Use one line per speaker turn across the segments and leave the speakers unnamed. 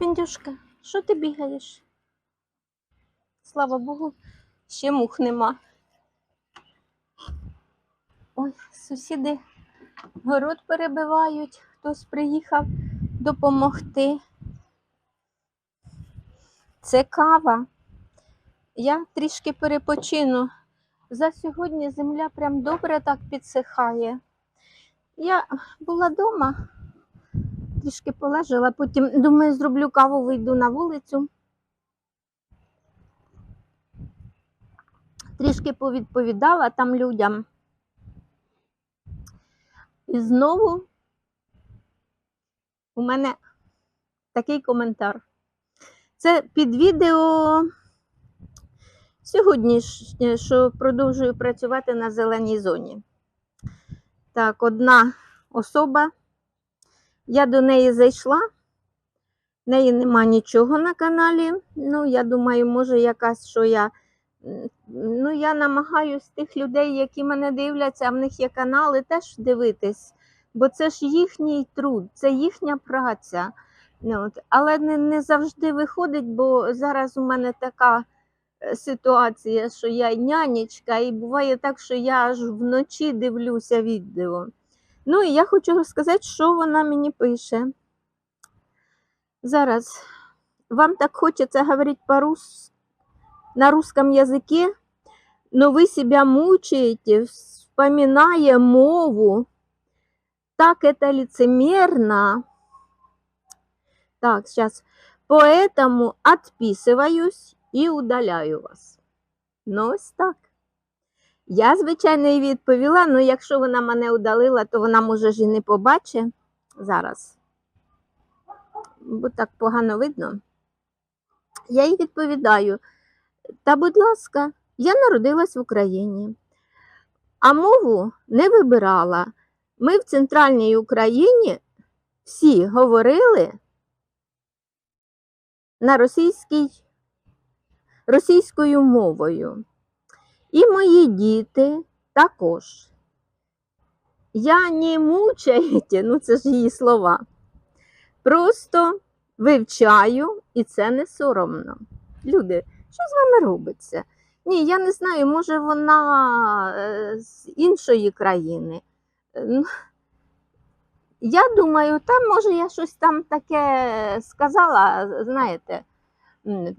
Піндюшка, що ти бігаєш? Слава Богу, ще мух нема. Ой, сусіди город перебивають, хтось приїхав допомогти. Це кава. Я трішки перепочину. За сьогодні земля прям добре так підсихає. Я була вдома, трішки полежала, потім думаю, зроблю каву, вийду на вулицю. Трішки повідповідала там людям. І знову у мене такий коментар. Це під відео сьогоднішнє, що продовжую працювати на зеленій зоні. Так, одна особа. Я до неї зайшла. В неї нема нічого на каналі. Ну, я думаю, може, якась, що я. Ну, я намагаюсь тих людей, які мене дивляться, а в них є канали, теж дивитись. Бо це ж їхній труд, це їхня праця. Ну, от. Але не, не завжди виходить, бо зараз у мене така е, ситуація, що я нянечка, і буває так, що я аж вночі дивлюся відео. Ну і я хочу розказати, що вона мені пише. Зараз вам так хочеться говорити по-рус... на русском языке, но вы себя мучаете, вспоминая мову. Так это лицемерно. Так, сейчас. Поэтому отписываюсь і удаляю вас. Ну, ось так. Я, звичайно, їй відповіла, але якщо вона мене удалила, то вона, може, ж і не побачить зараз. Бо так погано видно. Я їй відповідаю: та, будь ласка, я народилась в Україні, а мову не вибирала. Ми в центральній Україні всі говорили на російській, російською мовою. І мої діти також. Я не мучаєте, ну це ж її слова. Просто вивчаю, і це не соромно. Люди, що з вами робиться? Ні, я не знаю, може вона е, з іншої країни. Е, ну, Я думаю, там, може, я щось там таке сказала, знаєте,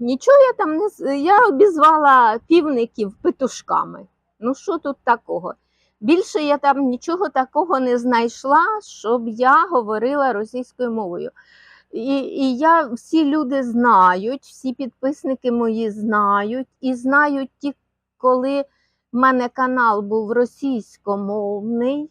нічого я там не я обізвала півників петушками. Ну, що тут такого? Більше я там нічого такого не знайшла, щоб я говорила російською мовою. І, і я всі люди знають, всі підписники мої знають, і знають ті, коли в мене канал був російськомовний,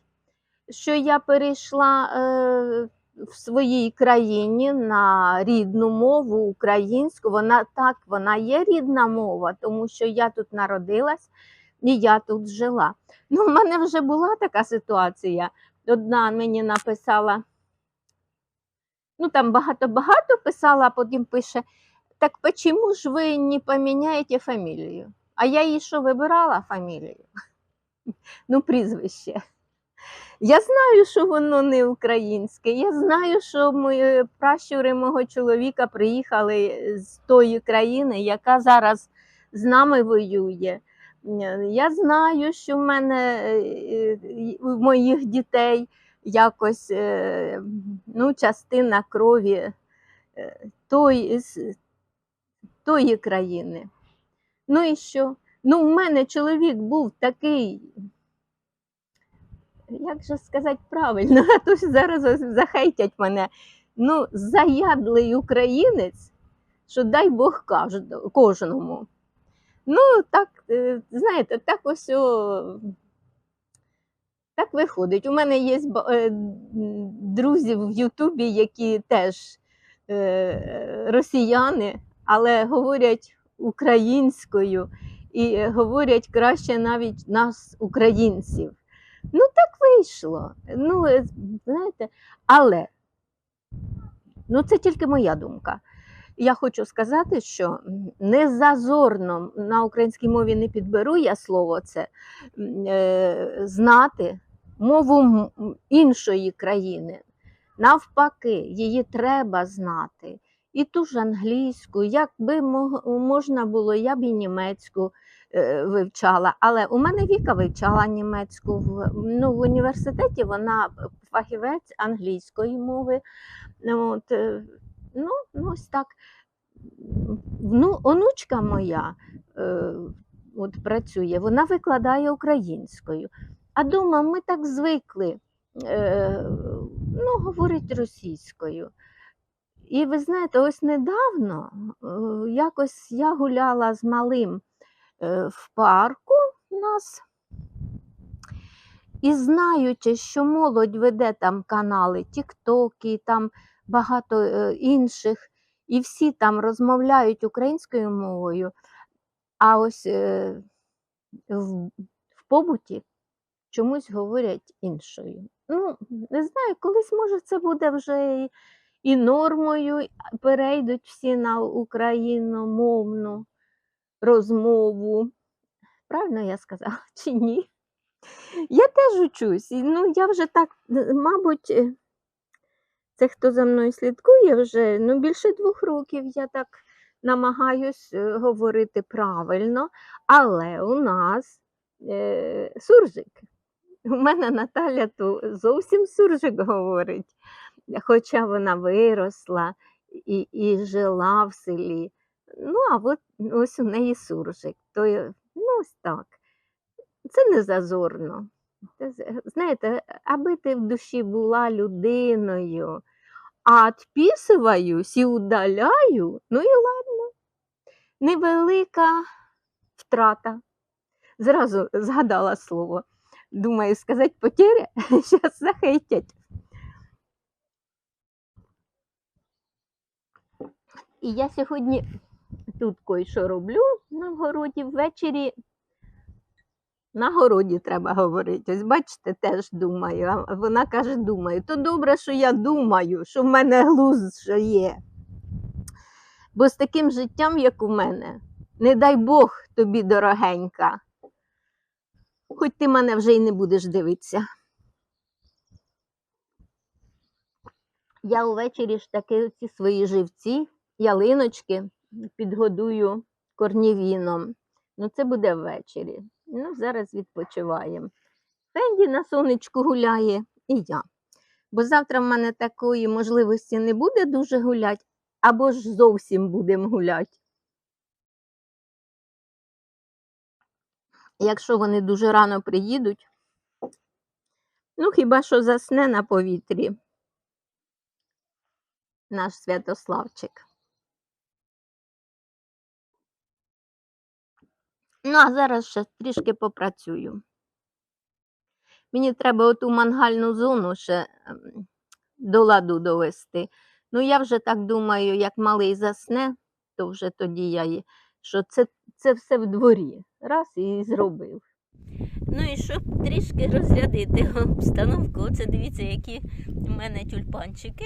що я перейшла е, в своїй країні на рідну мову українську. Вона так, вона є рідна мова, тому що я тут народилась і я тут жила. Ну, в мене вже була така ситуація. Одна мені написала, ну там багато-багато писала, а потім пише: так почему ж ви не поміняєте фамілію? А я їй що вибирала фамілію? Ну, прізвище. Я знаю, що воно не українське. Я знаю, що мої пращури мого чоловіка приїхали з тої країни, яка зараз з нами воює. Е, Я знаю, що в мене е, е, у моїх дітей якось е, ну, частина крові е, з тої країни. Ну і що? Ну, в мене чоловік був такий, як же сказати правильно, а то зараз захейтять мене. Ну, заядлий українець, що дай Бог кожному. Ну, так, е, знаєте, так ось о, так виходить. У мене є е, друзі в Ютубі, які теж е, росіяни, але говорять українською і говорять краще навіть нас, українців. Ну, так вийшло. Ну, е, знаєте, але ну, це тільки моя думка. Я хочу сказати, що м, не зазорно на українській мові не підберу я слово це е, знати мову іншої країни. Навпаки, її треба знати. І ту ж англійську. Якби мог- можна було, я б і німецьку е, вивчала. Але у мене Віка вивчала німецьку. Ну, в університеті вона фахівець англійської мови. От, е, ну, ну, ось так. Ну, онучка моя е, от працює, вона викладає українською. А дома ми так звикли е, ну, говорить російською. І ви знаєте, ось недавно е, якось я гуляла з малим е, в парку у нас. І знаючи, що молодь веде там канали Тіктоки, там багато е, інших, і всі там розмовляють українською мовою, а ось в, в побуті чомусь говорять іншою. Ну, не знаю, колись, може, це буде вже і, і нормою, перейдуть всі на україномовну розмову. Правильно я сказала чи ні? Я теж учусь. Ну, я вже так, мабуть, е, це хто за мною слідкує вже ну, більше двох років я так намагаюсь е, говорити правильно, але у нас е, суржик. У мене Наталя то зовсім суржик говорить, хоча вона виросла і, і жила в селі. Ну, а от ось у неї суржик. То, ну, ось так. Це не зазорно. Знаєте, аби ти в душі була людиною, а відписуюсь і удаляю, ну і ладно. Невелика втрата. Зразу згадала слово. Думаю, сказати потеря, зараз захейтять. І я сьогодні тут кое-що роблю на городі. Ввечері на городі треба говорити. Ось бачите, теж думаю. А вона каже, думаю. То добре, що я думаю, що в мене глузд що є. Бо з таким життям, як у мене, не дай Бог тобі дорогенька. Хоч ти мене вже й не будеш дивитися. Я увечері ж таки ці свої живці, ялиночки підгодую корнівіном. Ну, це буде ввечері. Ну, зараз відпочиваємо. Фенді на сонечку гуляє і я. Бо завтра в мене такої можливості не буде дуже гуляти, або ж зовсім будемо гуляти. Якщо вони дуже рано приїдуть, ну хіба що засне на повітрі наш Святославчик. Ну, а зараз ще трішки попрацюю. Мені треба оту мангальну зону ще ем, до ладу довести. Ну, я вже так думаю, як малий засне, то вже тоді я що це, це все в дворі. Раз і зробив.
Ну і щоб трішки розрядити обстановку, оце дивіться, які в мене тюльпанчики.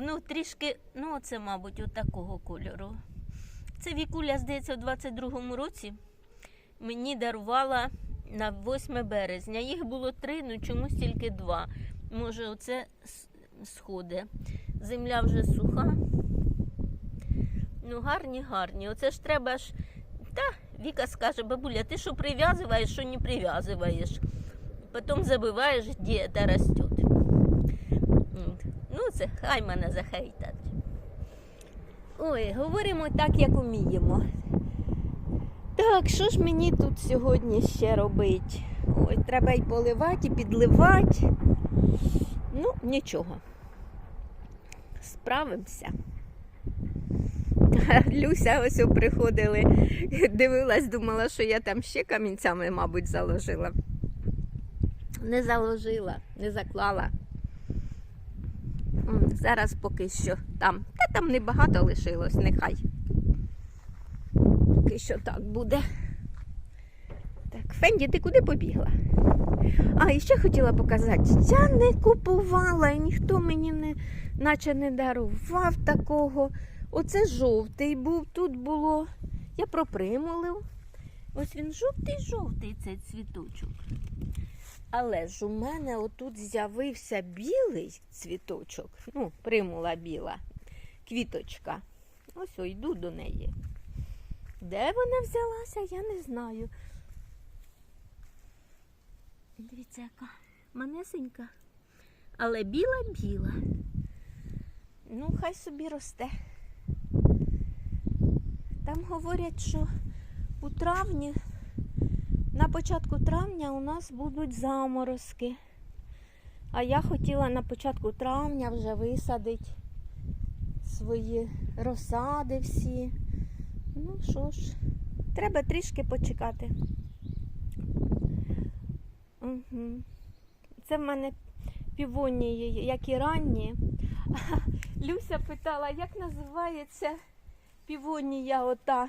Ну, трішки, ну, це, мабуть, от такого кольору. Це Вікуля, здається, у 22-му році мені дарувала на 8 березня. Їх було три, ну чомусь тільки два. Може, оце сходи. Земля вже суха. Ну, гарні, гарні. Оце ж треба ж. Та, Віка скаже, бабуля, ти що прив'язуєш, що не прив'язуєш. Потім забуваєш, де це росте. Ну, це хай мене захейтать. Ой, говоримо так, як уміємо. Так, що ж мені тут сьогодні ще робити? Ой, треба і поливати, і підливати. Ну, нічого. Справимося. Люся ось приходили, дивилась, думала, що я там ще камінцями, мабуть, заложила. Не заложила, не заклала. Зараз поки що там. Та там небагато лишилось, нехай. Поки що так буде. Так, Фенді, ти куди побігла? А, і ще хотіла показати, я не купувала, і ніхто мені не, наче не дарував такого. Оце жовтий був, тут було. Я пропримулив. Ось він жовтий-жовтий цей цвіточок. Але ж у мене отут з'явився білий цвіточок, ну, примула біла, квіточка. Ось о, йду до неї. Де вона взялася, я не знаю. Дивіться, яка манесенька, але біла-біла. Ну, хай собі росте. Там говорять, що у травні, на початку травня у нас будуть заморозки. А я хотіла на початку травня вже висадити свої розсади всі. Ну що ж, треба трішки почекати. Угу. Це в мене півонії, як і ранні. Люся питала, як називається півонія ота.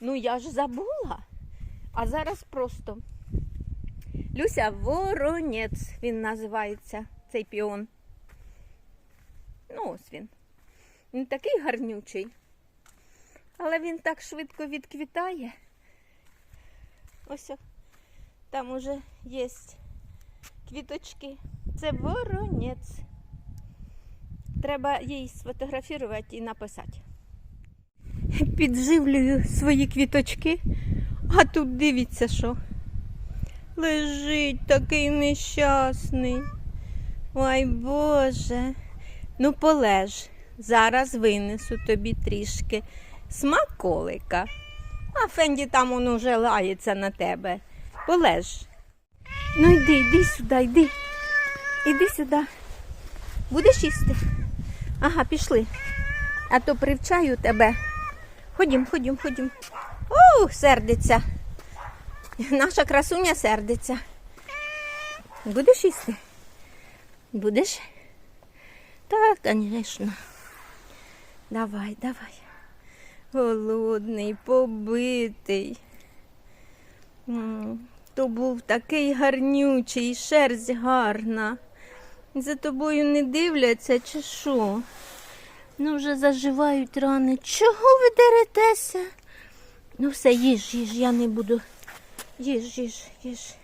Ну, я ж забула. А зараз просто. Люся Воронець він називається, цей піон. Ну, ось він. Він такий гарнючий. Але він так швидко відквітає. Ось там уже є квіточки. Це воронець. Треба їй сфотографувати і написати. Підживлюю свої квіточки, а тут дивіться що. Лежить такий нещасний. Ой Боже. Ну полеж. Зараз винесу тобі трішки смаколика. А Фенді там он уже лається на тебе. Полеж. Ну йди, йди сюди, йди. Іди сюди. Будеш їсти? Ага, пішли. А то привчаю тебе. Ходім, ходім, ходім. Ух, сердиться. Наша красуня сердиться. Будеш їсти? Будеш? Так, звісно. Давай, давай. Голодний, побитий. То був такий гарнючий, шерсть гарна. За тобою не дивляться, чи що? Ну, вже заживають рани. Чого ви деретеся? Ну, все, їж, їж, я не буду. Їж, їж, їж.